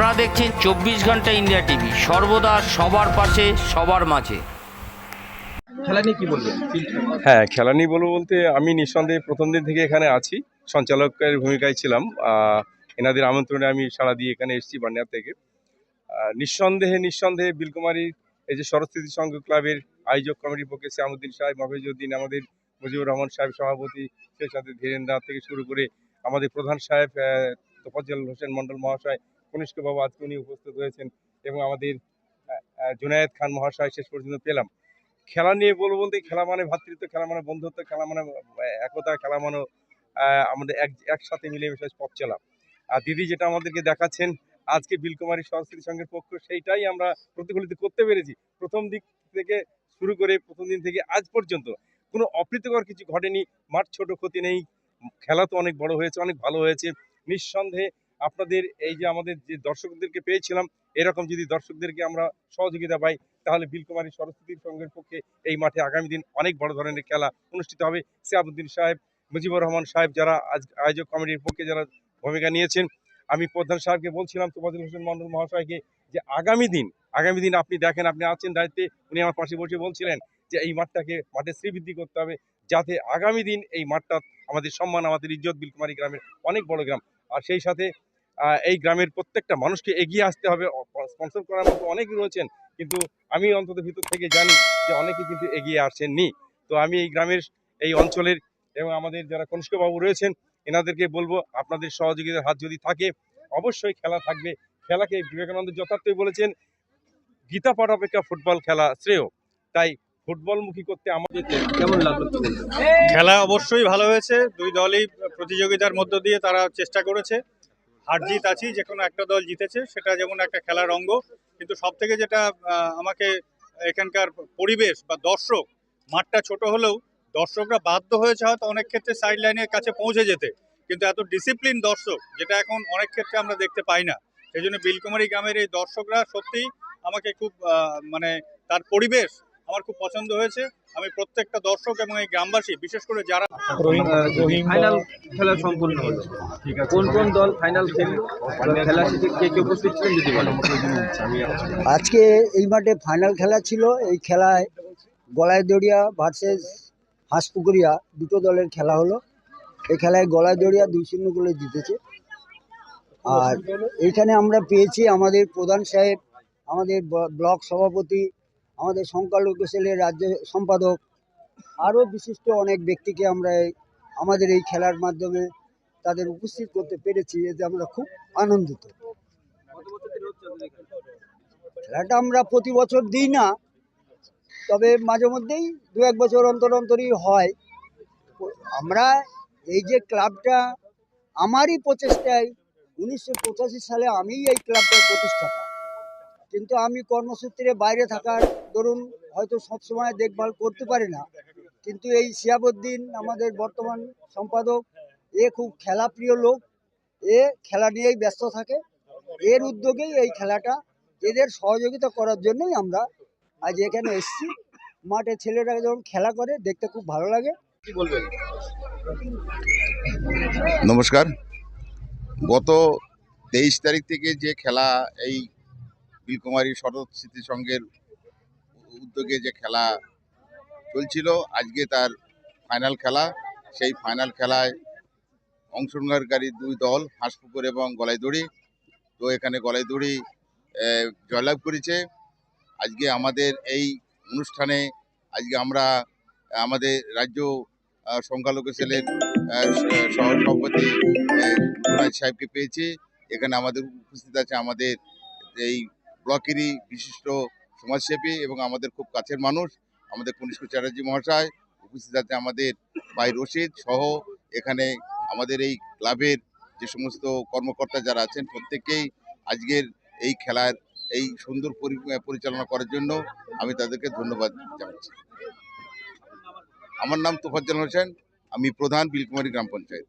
আপনারা দেখছেন চব্বিশ ঘণ্টা ইন্ডিয়া টিভি। সর্বদা সবার পাশে সবার মাঝে। খেলা নিয়ে কি বলবেন? হ্যাঁ খেলা নিয়ে বলব বলতে আমি নিঃসন্দেহে প্রথম দিন থেকে এখানে আছি। সঞ্চালকের ভূমিকায় ছিলাম। আহ, এনাদের আমন্ত্রণে আমি সাড়া দিয়ে এখানে এসেছি বান্যার থেকে। আহ, নিঃসন্দেহে নিঃসন্দেহে বিলকুমারী এই যে সরস্বতী সংঘ ক্লাবের আয়োজক কমিটির পক্ষে শ্যামুদ্দিন সাহেব মফিজুদ্দিন আমাদের মুজিবুর রহমান সাহেব সভাপতি সেই সাথে ধীরেন্দ্র থেকে শুরু করে আমাদের প্রধান সাহেব তোফাজ্জল হোসেন মন্ডল মহাশয় কনিষ্ঠ বাবু আজকে উনি উপস্থিত হয়েছেন এবং আমাদের জুনায়েদ খান মহাশয় শেষ পর্যন্ত পেলাম। খেলা নিয়ে বলব বলতে খেলা মানে ভ্রাতৃত্ব খেলা মানে বন্ধুত্ব, খেলা মানে একতা, খেলা মানে আমাদের এক, একসাথে মিলেমিশে পথ চলা। আর দিদি যেটা আমাদেরকে দেখাচ্ছেন, আজকে বিলকুমারী সরস্বতী সংঘের পক্ষ, সেইটাই আমরা প্রতিফলিত করতে পেরেছি। প্রথম দিক থেকে শুরু করে প্রথম দিন থেকে আজ পর্যন্ত কোনো অপ্রীতিকর কিছু ঘটেনি, মাঠ ছোট ক্ষতি নেই, খেলা তো অনেক বড় হয়েছে, অনেক ভালো হয়েছে। নিঃসন্দেহে আপনাদের এই যে আমাদের যে দর্শকদেরকে পেয়েছিলাম, এরকম যদি দর্শকদেরকে আমরা সহযোগিতা পাই, তাহলে বিলকুমারী সরস্বতীর সংঘের পক্ষে এই মাঠে আগামী দিন অনেক বড় ধরনের খেলা অনুষ্ঠিত হবে। সিয়াবুদ্দিন সাহেব, মুজিবুর রহমান সাহেব যারা আজ আয়োজক কমিটির পক্ষে যারা ভূমিকা নিয়েছেন, আমি প্রধান সাহেবকে বলছিলাম তোফাজুল হোসেন মন্ডল মহাশয়কে যে আগামী দিন আগামী দিন আপনি দেখেন, আপনি আছেন দায়িত্বে, উনি আমার পাশে বসে বলছিলেন যে এই মাঠটাকে মাঠে শ্রীবৃদ্ধি করতে হবে যাতে আগামী দিন এই মাঠটা আমাদের সম্মান, আমাদের ইজ্জত বিলকুমারী গ্রামের অনেক বড় গ্রাম। আর সেই সাথে এই গ্রামের প্রত্যেকটা মানুষকে এগিয়ে আসতে হবে। স্পন্সর করার মতো অনেকে রয়েছেন, কিন্তু আমি অন্তত ভিতর থেকে জানি যে অনেকে কিন্তু এগিয়ে আসেননি। তো আমি এই গ্রামের, এই অঞ্চলের এবং আমাদের যারা কনিষ্ঠবাবু রয়েছেন, এনাদেরকে বলব, আপনাদের সহযোগিতার হাত যদি থাকে, অবশ্যই খেলা থাকবে। খেলাকে বিবেকানন্দ যথার্থই বলেছেন, গীতা পাঠ অপেক্ষা ফুটবল খেলা শ্রেয়। তাই ফুটবলমুখী করতে আমাদের কেমন লাগল? খেলা অবশ্যই ভালো হয়েছে। দুই দলই প্রতিযোগিতার মধ্য দিয়ে তারা চেষ্টা করেছে। হার জিত আছি যে কোনো একটা দল জিতেছে, সেটা যেমন একটা খেলার অঙ্গ, কিন্তু সব থেকে যেটা আমাকে এখানকার পরিবেশ বা দর্শক, মাঠটা ছোট হলেও দর্শকরা বাধ্য হয়েছে হয়তো অনেক ক্ষেত্রে সাইড লাইনের কাছে পৌঁছে যেতে। কিন্তু এত ডিসিপ্লিন দর্শক, যেটা এখন অনেক ক্ষেত্রে আমরা দেখতে পাই না। সেই জন্য বিলকুমারী গ্রামের এই দর্শকরা সত্যিই আমাকে খুব মানে তার পরিবেশ আমার খুব পছন্দ হয়েছে। আমি প্রত্যেকটা দর্শক এবং এই গ্রামবাসী বিশেষ করে যারা ফাইনাল খেলা সম্পূর্ণ হলো। কোন কোন দল ফাইনাল খেললো? খেলা শেষে কে কে উপস্থিত ছিলেন যদি আজকে এই মাঠে ফাইনাল খেলা ছিল। এই খেলায় গলায় দড়িয়া ভার্সেস হাঁসপুকুরিয়া দুটো দলের খেলা হলো। এই খেলায় গলায় দড়িয়া দুই শূন্য গোলে জিতেছে। আর এইখানে আমরা পেয়েছি আমাদের প্রধান সাহেব আমাদের ব- ব্লক সভাপতি আমাদের সংখ্যালঘু সেলের রাজ্য সম্পাদক, আরও বিশিষ্ট অনেক ব্যক্তিকে আমরা এই- আমাদের এই খেলার মাধ্যমে তাদের উপস্থিত করতে পেরেছি, এতে আমরা খুব আনন্দিত। খেলাটা আমরা প্রতি বছর দিই না, তবে মাঝে মধ্যেই দু এক বছর অন্তর অন্তরই হয়। আমরা এই যে ক্লাবটা আমারই প্রচেষ্টায়, উনিশশো পঁচাশি সালে আমিই এই ক্লাবটার প্রতিষ্ঠাতা। কিন্তু আমি কর্মসূত্রে বাইরে থাকার ধরুন হয়তো সবসময় দেখভাল করতে পারি না। কিন্তু এই শিয়াবুদ্দিন আমাদের বর্তমান সম্পাদক এ খুব খেলাপ্রিয় লোক। এ খেলা নিয়েই ব্যস্ত থাকে। এর উদ্যোগেই এই খেলাটা এদের সহযোগিতা করার জন্যই আমরা আজ এখানে এসেছি। মাঠে ছেলেরা যখন খেলা করে দেখতে খুব ভালো লাগে। কি বলবেন? নমস্কার। গত তেইশ তারিখ থেকে যে খেলা এই নীলকুমারী শরৎ স্মৃতি সংঘের উদ্যোগে যে খেলা চলছিল আজকে তার ফাইনাল খেলা। সেই ফাইনাল খেলায় অংশগ্রহণকারী দুই দল হাঁসপুকুর এবং গলাইদড়ি। তো এখানে গলাইদড়ি জয়লাভ করেছে। আজকে আমাদের এই অনুষ্ঠানে আজকে আমরা আমাদের রাজ্য সংখ্যালঘু সেলের আহ, সভাপতি সাহেবকে পেয়েছি। এখানে আমাদের উপস্থিত আছে আমাদের এই ব্লকেরই বিশিষ্ট সমাজসেবী এবং আমাদের খুব কাছের মানুষ, আমাদের কনিষ্ক চ্যাটার্জি মহাশয়, উপস্থিত আছে আমাদের ভাই রশিদ সহ এখানে আমাদের এই ক্লাবের যে সমস্ত কর্মকর্তা যারা আছেন প্রত্যেককেই আজকের এই খেলার, এই সুন্দর পরিচালনা করার জন্য আমি তাদেরকে ধন্যবাদ জানাচ্ছি। আমার নাম তোফাজ্জল হোসেন, আমি প্রধান বিলকুমারী গ্রাম পঞ্চায়েত।